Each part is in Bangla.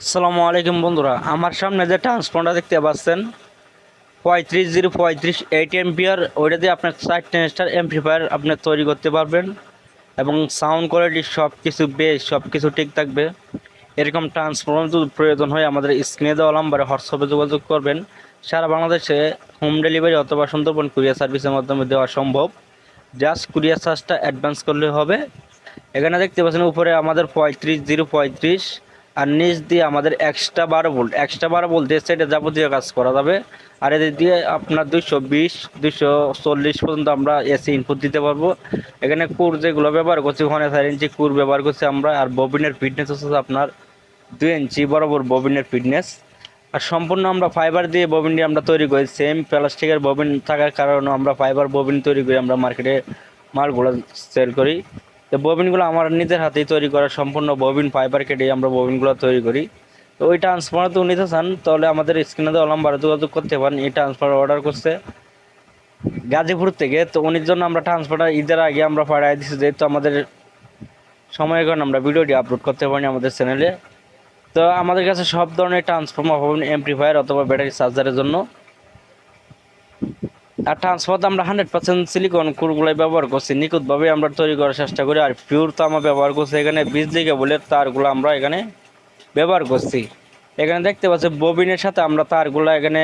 আসসালামু আলাইকুম বন্ধুরা, আমার সামনে যে ট্রান্সফর্মার দেখতে পাচ্ছেন, পঁয়ত্রিশ জিরো পঁয়ত্রিশ এইট এমপিয়ার ওইটা দিয়ে আপনার চারটে স্টার এমপ্লিফায়ার আপনি তৈরি করতে পারবেন এবং সাউন্ড কোয়ালিটি সব কিছু বেশ সব কিছু ঠিক থাকবে। এরকম ট্রান্সফর্মার যদি প্রয়োজন হয়, আমাদের স্ক্রিনে দেওয়া নাম্বারে হোয়াটসঅ্যাপে যোগাযোগ করবেন। সারা বাংলাদেশে হোম ডেলিভারি অথবা সুন্দরবন কুরিয়ার সার্ভিসের মাধ্যমে দেওয়া সম্ভব। জাস্ট কুরিয়ার চার্জটা অ্যাডভান্স করলে হবে। এখানে দেখতে পাচ্ছেন, উপরে আমাদের পঁয়ত্রিশ জিরো পঁয়ত্রিশ আর নিচ দিয়ে আমাদের এক্সট্রা বারো ভোল্ট এক্সট্রা বারো ভোল্ট দিয়ে সাইডে যাবতীয় কাজ করা যাবে। আর এদের দিয়ে আপনার দুশো বিশ দুশো চল্লিশ পর্যন্ত আমরা এসি ইনপুট দিতে পারব। এখানে কুর যেগুলো ব্যবহার করছি, ওখানে চার ইঞ্চি কুর ব্যবহার করছি আমরা, আর ববিনের ফিটনেস হচ্ছে আপনার দুই ইঞ্চি বরাবর ববিনের ফিটনেস আর সম্পূর্ণ আমরা ফাইবার দিয়ে ববিন দিয়ে আমরা তৈরি করি সেম প্লাস্টিকের ববিন থাকার কারণে আমরা ফাইবার ববিন তৈরি করি আমরা মার্কেটে মালগুলো সেল করি। তো ববিনগুলো আমার নিজের হাতেই তৈরি করা সম্পূর্ণ ববিন ফাইবার কেটে আমরা ববিনগুলো তৈরি করি। তো ওই ট্রান্সফার তো নিতে চান, তাহলে আমাদের স্ক্রিনে দেওয়া নাম্বারে যোগাযোগ করতে পারেন, এই ট্রান্সফার অর্ডার করছে। গাজীপুর থেকে, তো উনির জন্য আমরা ট্রান্সফারটা ঈদের আগে আমরা পাঠাই দিচ্ছি যেহেতু আমাদের সময় কারণে আমরা ভিডিওটি আপলোড করতে পারিনি আমাদের চ্যানেলে তো আমাদের কাছে সব ধরনের ট্রান্সফর্মার পাবেন এমপ্লিফায়ার অথবা ব্যাটারি চার্জারের জন্য। আর ট্রান্সফার আমরা হান্ড্রেড পার্সেন্ট সিলিকন কুরগুলাই ব্যবহার করছি। নিখুঁতভাবে আমরা তৈরি করার চেষ্টা করি আর পিওর তামা ব্যবহার করছি। এখানে বিজলি কেবলের তারগুলো আমরা এখানে ব্যবহার করছি। এখানে দেখতে পাচ্ছি ববিনের সাথে আমরা তারগুলো এখানে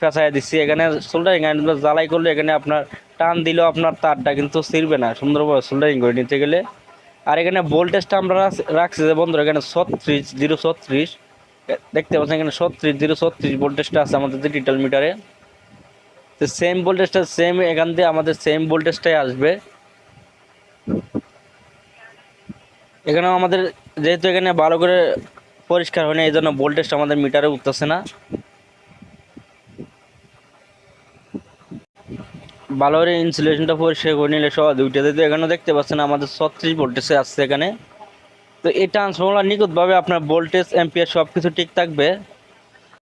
পেঁচাই দিচ্ছি। এখানে সোল্ডারিং জ্বালাই করলে এখানে আপনার টান দিলেও আপনার তারটা কিন্তু ছিঁড়বে না। সুন্দরভাবে সোল্ডারিং করে নিতে গেলে। আর এখানে ভোল্টেজটা আমরা রাখছি যে বন্ধুরা, এখানে ছত্রিশ, জিরো ছত্রিশ। দেখতে পাচ্ছেন এখানে ছত্রিশ, জিরো ছত্রিশ ভোল্টেজটা আছে আমাদের ডিজিটাল মিটারে সেম ভোল্টেজটা সেম এখান দিয়ে আমাদের সেম ভোল্টেজটাই আসবে। এখানেও আমাদের যেহেতু এখানে ভালো করে পরিষ্কার হয় না এই জন্য ভোল্টেজটা আমাদের মিটারে উঠতেছে না। ভালো করে ইনসুলেশনটা পরিষ্কার করে নিলে সব দুইটা। দিতে এখানেও দেখতে পাচ্ছেন আমাদের ছত্রিশ ভোল্টেজে আসছে এখানে। তো এই ট্রান্সফর্মার নিখুঁতভাবে আপনার ভোল্টেজ এম্পিয়ার সব কিছু ঠিক থাকবে।